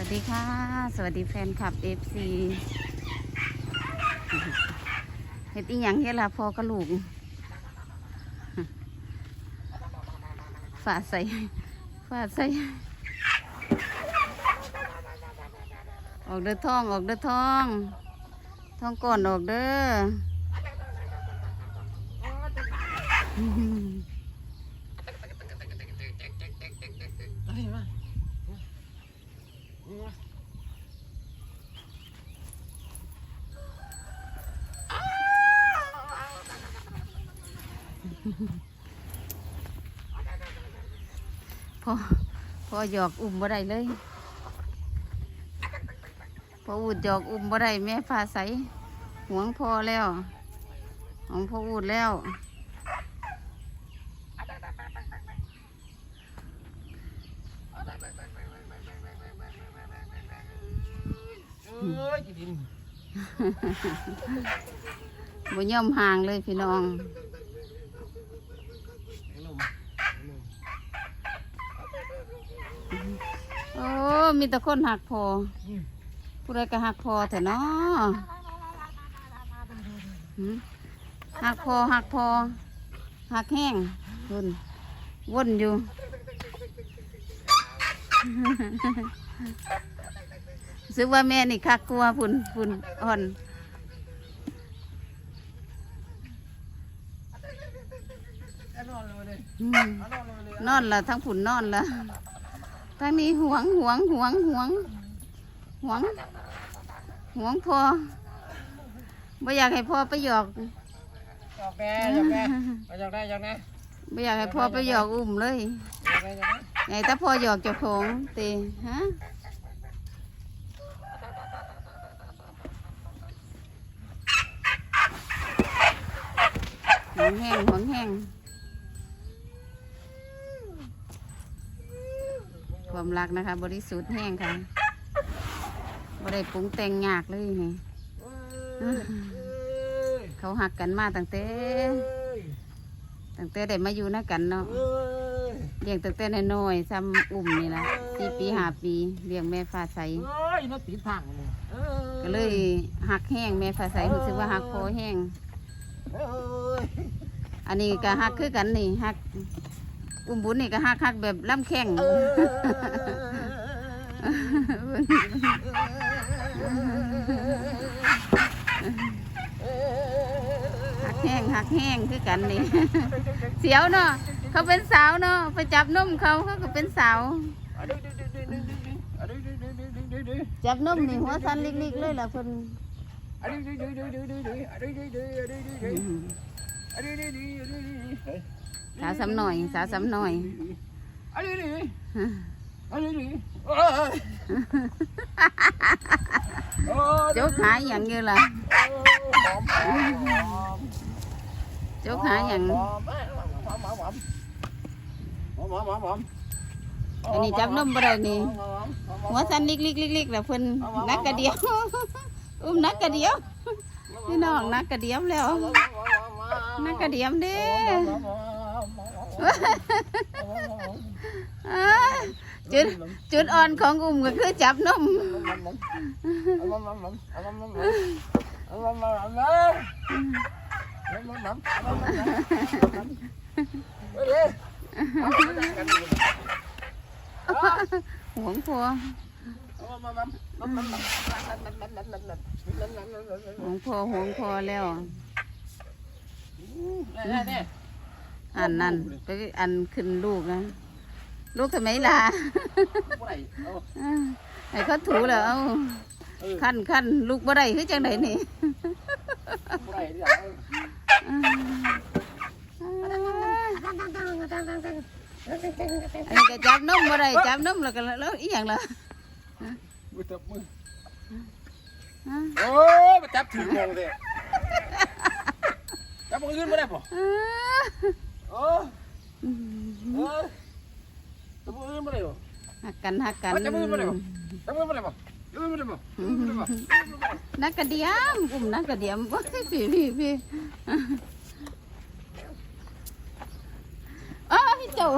วัสดีค่ะ สวัสดีแฟนคลับ FC เฮ็ดอีหยังเฮ็ดละพอกระลูกฝาใส่ฝาใส่ ออกเด้อท้องออกเด้อท้องท้องก่อนออกเด้อ อะไรมามา พอพอหยอกอุ้มบ่ได้เลยพออูดหยอกอุ้มบ่ได้แม่ฟาใสหวงพอแล้วของพออูดแล้ว อ้ยดินบ่ย่อมห่างเลยพี่น้อง โอ้ มีแต่คนหักพอผู้ใดก็หักพอแต่เนาะหืมหักพอหักพอหักแห้งวนวนอยู่ ซื้อว่าแม่นี่คักกลัวฝุ่นฝุ่นอ่อนไอ้นอนเลยเลยอืมไอ้นอนเลยเลยนอนละทั้งฝุ่นนอนละทั้งนี้หวงหวงหวงหวงหวงหวงพอไม่อยากให้พ่อไปหยอกจอกแน่จอกแน่มาจอกได้จอกแน่ไม่อยากให้พ่อไปหยอกอุ้มเลยจอกแน่จอกแน่ไงถ้าพ่อหยอกเจ้าของตีฮะ วงแห้งหวงแห้งความรักนะคะ บริสุทธิ์แห้งค่ะบ่ได้ปรุงแต่งยากเลยนี่เอ้ยเอ้ยเขาหักกันมาตั้งแต่เอ้ยตั้งแต่ได้มาอยู่นะกันเนาะเอ้ยเลี้ยงตั้งแต่น้อยๆซ้ำอุ่มนี่ละสี่ปีห้าปีเลี้ยงแม่ฟ้าใสเอ้ยน่าตีทางเลยเอ้ยก็เลยหักแห้งแม่ฟ้าใสรู้สึกว่าหักคอแห้งเอ้ยอันนี้ก็หักคือกันนี่หักอุ้มบุญนี่ก็หักหักแบบล่ำแข้งเอ้ยหักแห้งหักแห้งคือกันนี่ เสียวเนาะเขาเป็นสาวเนาะไปจับนมเขาเขาก็เป็นสาวอะดึงดึงดึงดึงดึงดึงอะดึงดึงดึงดึงดึงดึงดึงจับนมนี่หัวสันลิกๆเลยล่ะเพิ่น สาวสำหน่อย สาวสำหน่อยจุกหายอย่าง như là chuột hả nhận anh đi chấm lum vào đây nè quá xanh liếc liếc liếc liếc là phun nát cả điếu อุ้มนักกระเดียวนี่น้องนักกระเดียวแล้ว นักกระเดียวเด้จุดจุดอ่อนของอุ้มก็คือจับนมหวงพัว หวงพัวหวงพัวแล้ว อันนั้นไปอันขึ้นลูกนะลูกทำไมล่ะให้เขาถูแล้วเอาขั้นขั้นลูกบ่ได้คือจังไดนี่อันนี้ก็จับนมบ่ได้จับนมแล้วก็แล้วอีหยังล่ะ โอ้มาจับถือมองเลยจับมือขึ้นไม่ได้ป่ะโอ้เออจับมือขึ้นไม่ได้ป่ะหักกันหักกันจับมือไม่ได้ป่ะจับมือไม่ได้ป่ะจับมือไม่ได้ป่ะจับมือไม่ได้ป่ะนักกระเดียมกลุ่มนักกระเดียมโอ้ยพี่พี่พี่อ้าวเจ้า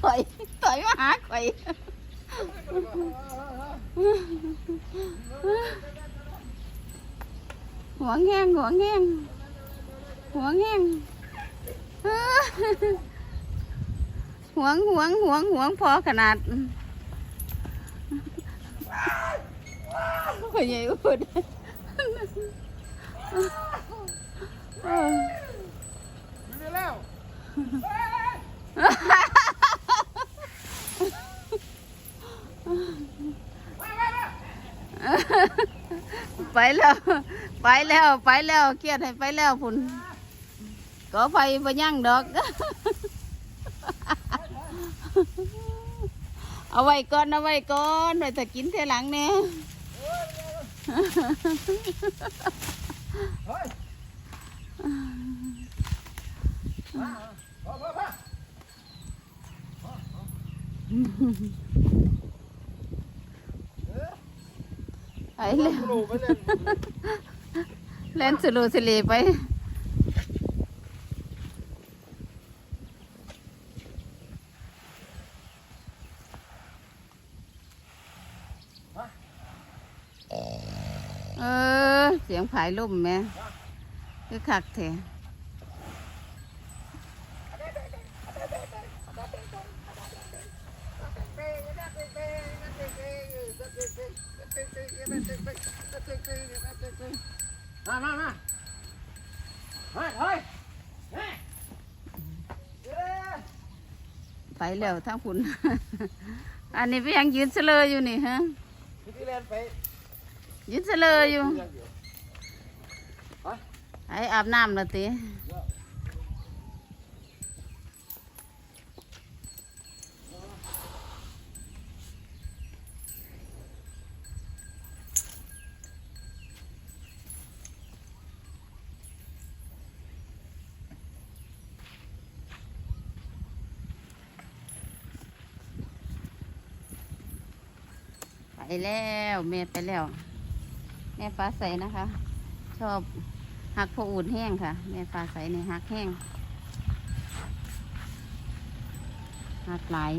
ถอยถอยมาหาข่อยเหัวแห้งหัวแห้งหัวแห้งหวงหวงหวงหวงพอขนาดพ่อใหญ่อุดเอออยู่นี่แล้ว ไป แล้ว ไปแล้วไปแล้วเครียดให้ไปแล้วพุ่นก็ไปไปยั่งดอก เอาไว้ก่อนเอาไว้ก่อนไว้แต่กินเทหลังเนี่ยเฮ้ยมาพอพอพอไปแล้วปลูกไปเลยเล่นสโลสเลไปเออ เสียงผายลุ่มแม่คือคักแท้ มามามาเฮ้ยเฮ้ยเฮ้ยเอ้ยไปแล้วทั้งคุณ อันนี้ไปยังยืนเสลออยู่นี่ฮะ พี่แลนไปยืนเสลออยู่เรื่องเดียวไออาบน้ำและติไป แล้วแม่ไปแล้ว แม่ฟ้าใสนะคะ ชอบหักพออุ่นแห้งค่ะ แม่ฟ้าใสในหักแห้งหักไหลาย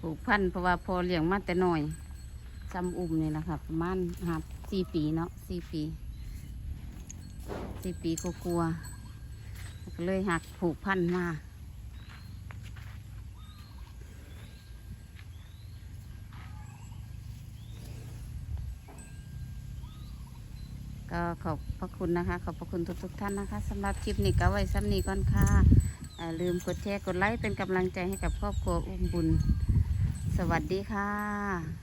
ปลูกพันเพราะว่าพอเลี้ยงมาแต่น้อยซ้ำอุ้มนี่แหละค่ะประมาณหับ สี่ปีเนาะสี่ปีสี่ปีกลัวๆก็เลยหักผูกพันมาก็ขอบพระคุณนะคะ ขอบพระคุณทุกๆท่านนะคะสำหรับคลิปนี้ก็ไว้ซ้ำนี้ก่อนค่ะลืมกดแชร์กดไลค์เป็นกำลังใจให้กับครอบครัวอุ้มบุญ สวัสดีค่ะ